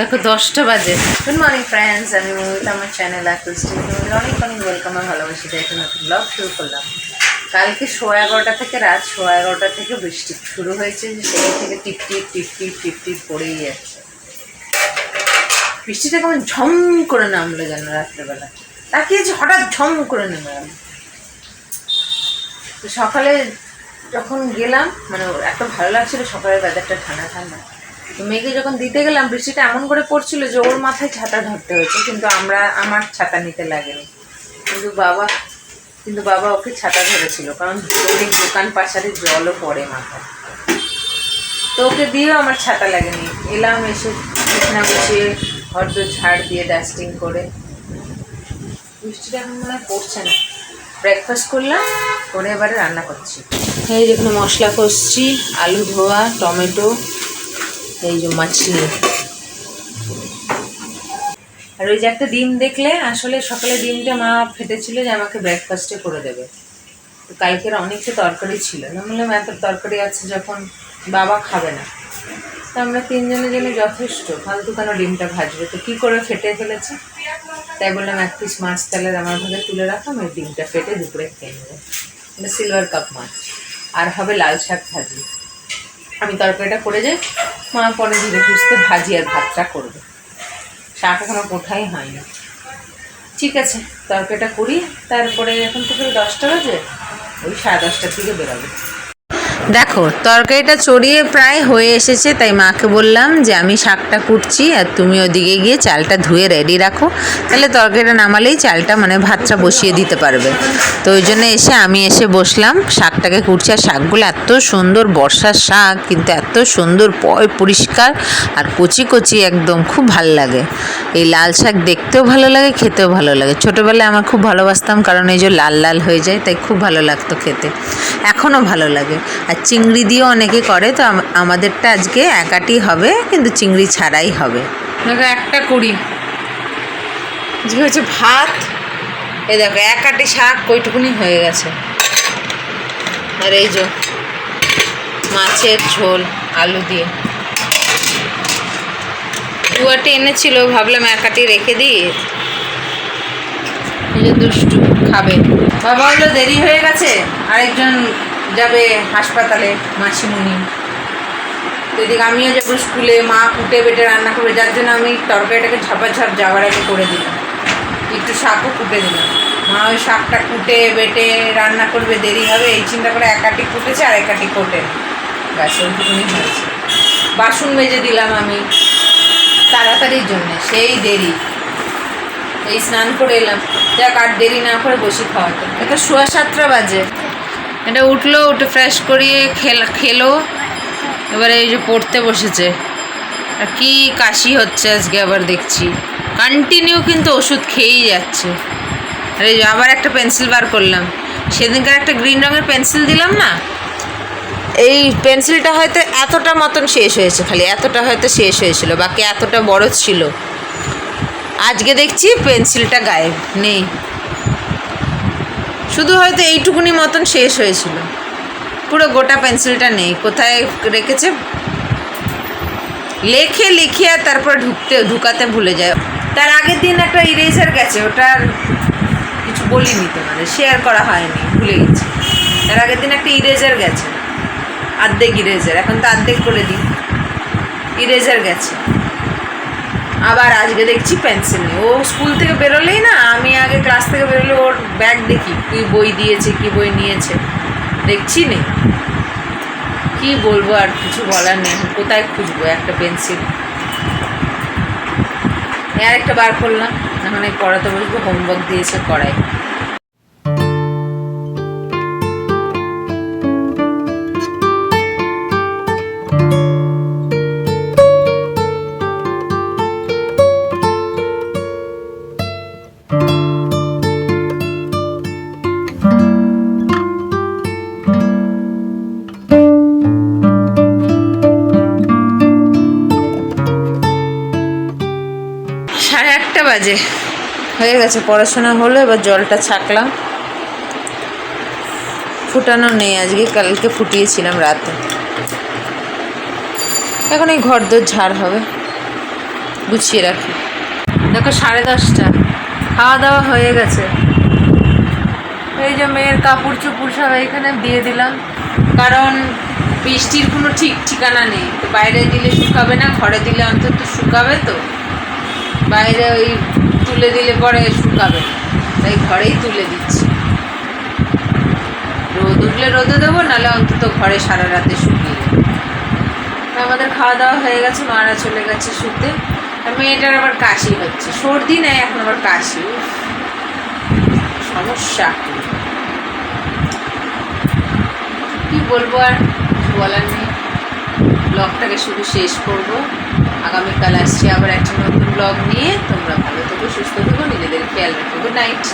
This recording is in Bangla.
দেখো, দশটা বাজে। গুড মর্নিং ফ্রেন্ডস আমি মৌমিতা, আমার চ্যানেল তোমাদের অনেক অনেক ওয়েলকাম আর ভালোবাসি তাই একটা নতুন ব্লগ শুরু করলাম। কালকে সোয়া এগারোটা থেকে রাত সোয়া এগারোটা থেকে বৃষ্টি শুরু হয়েছে সেই থেকে টিপ টিপ টিপ টিপ টিপ টিপ পড়েই যাচ্ছে বৃষ্টিটা কেমন ঝম করে নামলো যেন রাত্রেবেলা। তাকিয়েছে হঠাৎ ঝম করে নেমে গেল তো সকালে যখন গেলাম মানে এত ভালো লাগছিল, সকালের ওয়েদারটা ঠান্ডা ঠান্ডা। তো মেয়েকে যখন দিতে গেলাম, বৃষ্টিটা এমন করে পড়ছিল যে ওর মাথায় ছাতা ধরতে হয়েছে, কিন্তু আমরা, আমার ছাতা নিতে লাগেনি। কিন্তু বাবা কিন্তু বাবা ওকে ছাতা ধরেছিল, কারণ অনেক দোকান পাশারে জলও পড়ে মাথায়। তো ওকে দিয়েও আমার ছাতা লাগেনি। এলাম এসে বিছানা ঘর দোর ঝাড় দিয়ে ডাস্টিং করে। বৃষ্টিটা এখন মনে হয় পড়ছে না। ব্রেকফাস্ট করলাম, করে এবারে রান্না করছি। এই যেখানে মশলা কষছি, আলু ধোয়া, টমেটো এই যে মাছলি আর ওই যে একটা ডিম দেখলে, আসলে সকালে ডিমটা মা ফেটেছিল যে আমাকে ব্রেকফাস্টে করে দেবে। তো কালকের অনেকটা তরকারি ছিল। না বললাম, এত তরকারি আছে যখন বাবা খাবে না। তো আমরা তিনজনের জন্য যথেষ্ট, ফালতু কেন ডিমটা ভাজবে? তো কী করে ফেটে ফেলেছে? তাই বললাম, এক পিস মাছ তাহলে আমার ভাগে তুলে রাখলাম ওই ডিমটা ফেটে দুপুরে খেয়ে নেব। সিলভার কাপ মাছ। আর হবে লাল শাক ভাজি। আমি তরকারিটা করে যাই, মা পরে ধীরে সুস্থে ভাজি আর ভাতটা করবে। শাক এখনও হয় না ঠিক আছে, তরকারিটা করি, তারপরে এখন তো দশটা বাজে, ওই সাড়ে দশটার দিকে বেরোবে। দেখো, তরকারিটা চড়িয়ে প্রায় হয়ে এসেছে, তাই মাকে বললাম যে আমি শাকটা কুটছি আর তুমি ওদিকে গিয়ে চালটা ধুয়ে রেডি রাখো। তাহলে তরকারিটা নামালেই চালটা মানে ভাতটা বসিয়ে দিতে পারবে। তো ওই জন্য এসে আমি এসে বসলাম, শাকটাকে কুটছি আর শাকগুলো এত সুন্দর বর্ষার শাক, কিন্তু এত সুন্দর পরিষ্কার আর কচি কচি একদম, খুব ভালো লাগে। এই লাল শাক দেখতেও ভালো লাগে, খেতেও ভালো লাগে। ছোটোবেলায় আমার খুব ভালোবাসতাম কারণ এই যে লাল লাল হয়ে যায়, তাই খুব ভালো লাগতো খেতে। এখনও ভালো লাগে। আর চিংড়ি দিয়েও অনেকে করে, তো আমাদেরটা আজকে একাটি হবে, কিন্তু চিংড়ি ছাড়াই হবে। একটা কুড়ি। আজকে হচ্ছে ভাত, এ দেখো এক আটি শাক কইটুকুনি হয়ে গেছে। আর এই যে মাছের ঝোল, আলু দিয়ে। দুয়াটি এনেছিল, ভাবলাম একাটি রেখে দিই। দুষ্টু খাবে। বাবা হলো দেরি হয়ে গেছে, আরেকজন যাবে হাসপাতালে, মাসিমণি। এদিকে আমিও যাব স্কুলে, মা কুটে বেটে রান্না করবে, যার জন্য আমি তরকারিটাকে ঝাপাঝাপ যাওয়ার আগে করে দিলাম। একটু শাকও কুটে দিলাম। মা ওই শাকটা কুটে, বেটে রান্না করবে, দেরি হবে, এই চিন্তা করে একাটি কুটেছে আর একাটি কোটে। ব্যাস, ওইটুকুনি হয়েছে। বাসন মেজে দিলাম আমি। তাড়াতাড়ির জন্য, সেই দেরি। এই স্নান করে এলাম। যাক, আর দেরি না করে বসি খাওয়াতে। এটা সোয়া সাতটা বাজে। এটা উঠল, উঠে ফ্রেশ করিয়ে খেল, খেলো। এবারে এই যে পড়তে বসেছে। আর কি কাশি হচ্ছে আজকে আবার দেখছি। কন্টিনিউ কিন্তু ওষুধ খেয়েই যাচ্ছে। আর এই যে আবার একটা পেন্সিল বার করলাম। সেদিনকার একটা গ্রিন রঙের পেন্সিল দিলাম না? এই পেন্সিলটা হয়তো এতটা মতন শেষ হয়েছে খালি, এতটা হয়তো শেষ হয়েছিল, বাকি এতটা বড় ছিল। আজকে দেখছি পেন্সিলটা গায়েব, নেই। শুধু হয়তো এইটুকুনি মতন শেষ হয়েছিল। পুরো গোটা পেন্সিলটা নেই, কোথায় রেখেছে? লেখে লিখে আর তারপর ঢুকতে, ঢুকাতে ভুলে যায়। তার আগের দিন একটা ইরেজার গেছে, ওটার কিছু বলিনি তোমাদের শেয়ার করা হয়নি, ভুলে গেছি। তার আগের দিন একটা ইরেজার গেছে। আর্ধেক ইরেজার এখন তো আর্ধেক করে দিই। ইরেজার গেছে। আবার আজকে দেখছি পেন্সিল নেই। ও স্কুল থেকে বেরোলেই না, আমি আগে ক্লাস থেকে বেরোলে ওর ব্যাগ দেখি, কী বই দিয়েছে, কী বই নিয়েছে। দেখছি নেই। কি বলব আর কিছু বলার নেই কোথায় খুঁজবো একটা পেন্সিল আর একটা বার করলাম এখন এই পড়াতে বসবো হোমওয়ার্ক দিয়েছে করাই বাজে? হয়ে গেছে, পড়াশোনা হলো, এবার জলটা ছাকলাম। ফুটানো নেই, আজকে কালকে ফুটিয়েছিলাম রাতে। এখন এই ঘর দোর ঝাড় হবে। গুছিয়ে রাখি। দেখো, সাড়ে দশটা। খাওয়া দাওয়া হয়ে গেছে। এই যে মেয়ের কাপড় চোপড় সব এখানে দিয়ে দিলাম। কারণ বৃষ্টির কোনো ঠিক ঠিকানা নেই। তো বাইরে দিলে শুকাবে না, ঘরে দিলে অন্তত শুকাবে তো। বাইরে ওই তুলে দিলে পরে শুকাবে। তাই ঘরেই তুলে দিচ্ছি। রোদ উঠলে রোদে দেবো, নাহলে অন্তত ঘরে সারা রাতে শুকিয়ে আমাদের খাওয়া দাওয়া হয়ে গেছে, মারা চলে গেছে শুতে। মেয়েটার আবার কাশি হচ্ছে। সর্দি নেয় এখন আবার কাশি। সমস্যা। কি বলব আর বলার নেই। ব্লগটাকে শুধু শেষ করব। আগামীকাল আসছি আবার একটা নতুন ব্লগ নিয়ে তোমরা ভালো থেকো সুস্থ থেকো নিজেদের খেয়াল রাখো। Good night